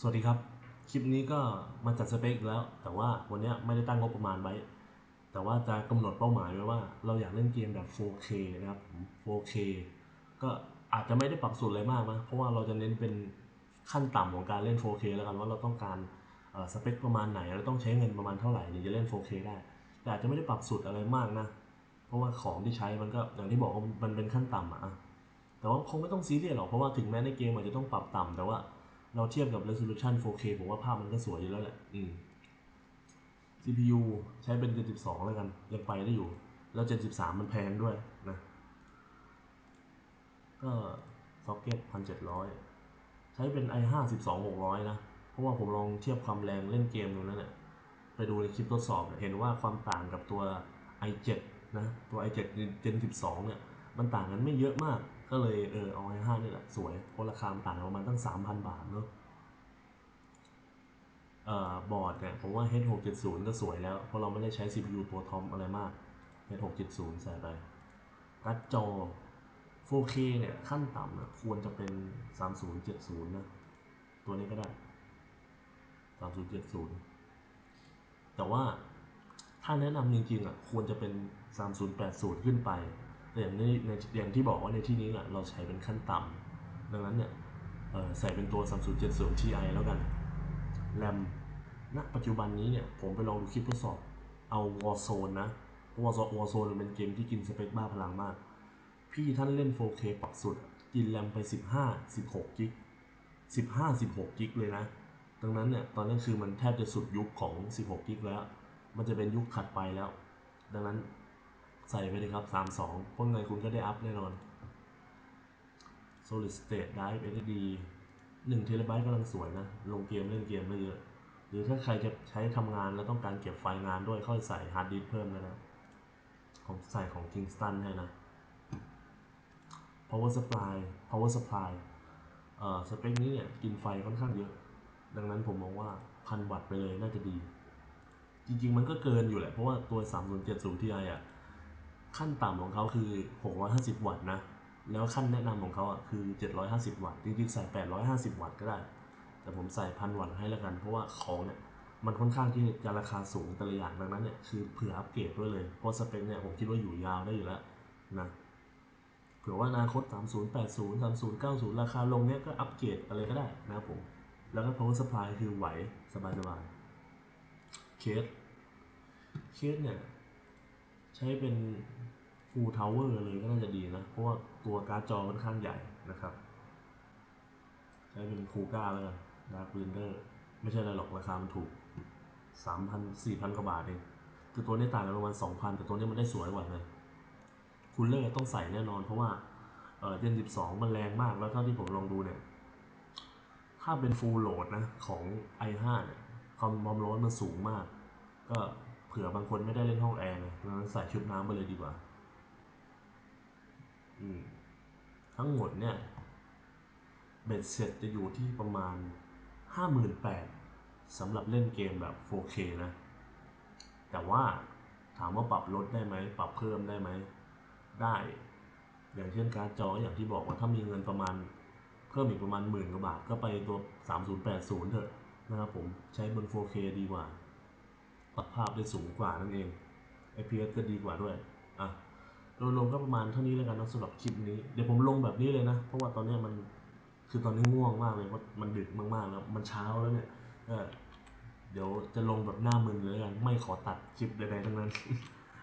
สวัสดีครับ คลิปนี้ก็มาจัดสเปคอีกแล้ว แต่ว่าวันนี้ไม่ได้ตั้งงบประมาณไว้ แต่ว่าจะกำหนดเป้าหมายไว้ว่า เราอยากเล่นเกมแบบ 4K นะครับ 4K ก็อาจจะไม่ได้ปรับสูตรอะไรมากนะ เพราะว่าเราจะเน้นเป็นขั้นต่ำของการเล่น 4K แล้วกันว่าเราต้องการสเปคประมาณไหน เราต้องใช้เงินประมาณเท่าไหร่ถึงจะเล่น 4K ได้ แต่อาจจะไม่ได้ปรับสูตรอะไรมากนะ เพราะว่าของที่ใช้มันก็อย่างที่บอกว่ามันเป็นขั้นต่ำอะแต่ว่าคงไม่ต้องซีเรียสหรอก เพราะว่าถึงแม้ในเกมอาจจะต้องปรับต่ำแต่ว่า เราเทียบกับ resolution 4K ผมว่าภาพมันก็สวยอยู่แล้วแหละ อืม CPU ใช้เป็น Gen 12 แล้วกัน ยังไปได้อยู่ แล้ว Gen 13 มันแพงด้วยนะ ก็ socket 1700 ใช้เป็น i5 12600 นะ เพราะว่าผมลองเทียบความแรงเล่นเกมดูนั่นแหละไปดูในคลิปทดสอบเห็นว่าความต่างกับตัว i7 นะ ตัว i7 Gen 12 เนี่ย มันต่างกันไม่เยอะมาก ก็เลยเออเอา i5 นี่แหละสวยเพราะราคาต่างกันประมาณตั้ง 3,000 บาทเนาะเอ่อบอร์ดเนี่ยผมว่า H670 ก็สวยแล้ว เพราะเราไม่ได้ใช้ CPU ตัวทอปอะไรมาก H670 ใส่ไปการ์ดจอ 4K เนี่ยขั้นต่ำนะควรจะเป็น 3070 นะ ตัวนี้ก็ได้ 3070 แต่ว่าถ้าแนะนำจริงๆอะควรจะเป็น 3080 ขึ้นไป อย่างนี้ในอย่างที่บอกว่าในที่นี้อะเราใช้เป็นขั้นต่ำดังนั้นเนี่ยใส่เป็นตัว 3070 Ti แล้วกันแรมณปัจจุบันนี้เนี่ยผมไปลองดูคลิปทดสอบเอา Warzone นะเพราะว่า Warzone เป็นเกมที่กินสเปคบ้าพลังมาก พี่ท่านเล่น 4K ปรับสุด กินแรมไป 15 16กิก15 16กิกเลยนะ ดังนั้นเนี่ยตอนนั้นคือมันแทบจะสุดยุคของ 16กิกแล้ว มันจะเป็นยุคถัดไปแล้ว ดังนั้น ใส่ไปเลยครับ 32เพราะไงคุณก็ได้อัพแน่นอน Solid State Drive SSD 1เทราไบต์กำลังสวยนะ ลงเกมเล่นเกมไม่เยอะ หรือถ้าใครจะใช้ทำงานแล้วต้องการเก็บไฟล์งานด้วยค่อยใส่ฮาร์ดดิสเพิ่มแล้นะผมใส่ของ Kingston ให้นะ power supply power supply เอ่อสเปคนี้เนี่ยกินไฟค่อนข้างเยอะ ดังนั้นผมมองว่าพันวัตต์ไปเลยน่าจะดี จริง ๆ มันก็เกินอยู่แหละ เพราะว่าตัว 3070 Ti อะ ขั้นต่ำของเขาคือ 650 วัตต์นะ แล้วขั้นแนะนำของเขาอะคือ 750 วัตต์จริงๆใส่ 850 วัตต์ก็ได้ แต่ผมใส่พันวัตต์ให้แล้วกัน เพราะว่าของเนี่ยมันค่อนข้างที่จะราคาสูงแต่ละอย่างดังนั้นเนี่ยคือเผื่ออัปเกรดด้วยเลย เพราะสเปคเนี่ยผมคิดว่าอยู่ยาวได้อยู่แล้วนะเผื่อว่าอนาคต 3080 3090 ราคาลงเนี่ยก็อัปเกรดอะไรก็ได้นะครับผม แล้วก็ power supply คือไหวสบายๆเคสเคสเนี่ย ใช้เป็น full tower เลยก็น่าจะดีนะ เพราะว่าตัวการ์ดจอค่อนข้างใหญ่นะครับ ใช้เป็นคูก้าแล้วกันดาร์ควินเดอร์ไม่ใช่อะไรหรอกราคามันถูก3,000 4,000กว่าบาทเองคือตัวนี้ต่างกันประมาณ2,000แต่ตัวนี้มันได้สวยกว่าเลยคูลเลอร์ต้องใส่แน่นอน เพราะว่าเออเจน12มันแรงมากแล้วเท่าที่ผมลองดูเนี่ย ถ้าเป็น full load นะ ของ i5 เนี่ยความความร้อนมันสูงมาก ก็ ผื่อบางคนไม่ได้เล่นห้องแอร์เลยงั้นใส่ชุดน้ำไปเลยดีกว่า อืม ทั้งหมดเนี่ย เบ็ดเสร็จจะอยู่ที่ประมาณ 58,000สำหรับเล่นเกมแบบ 4K นะ แต่ว่าถามว่าปรับลดได้ไหม ปรับเพิ่มได้ไหม ได้ อย่างเช่นการ์ดจออย่างที่บอกว่าถ้ามีเงินประมาณ เพิ่มอีกประมาณหมื่นกว่าบาท ก็ไปตัว 3080 เถอะนะครับผมใช้บน 4K ดีกว่า ปรับภาพได้สูงกว่านั่นเอง FPS ก็ดีกว่าด้วยอะโดยรวมก็ประมาณเท่านี้แล้วกันนะสำหรับคลิปนี้ เดี๋ยวผมลงแบบนี้เลยนะ เพราะว่าตอนนี้มันคือตอนนี้ง่วงมากเลยเพราะมันดึกมากๆแล้วมันเช้าแล้วเนี่ยเดี๋ยวจะลงแบบหน้ามึนเลยกัน ไม่ขอตัดคลิปใดๆทั้งนั้น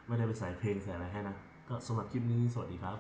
ไม่ได้ไปใส่เพลงใส่อะไรให้นะ ก็สำหรับคลิปนี้สวัสดีครับ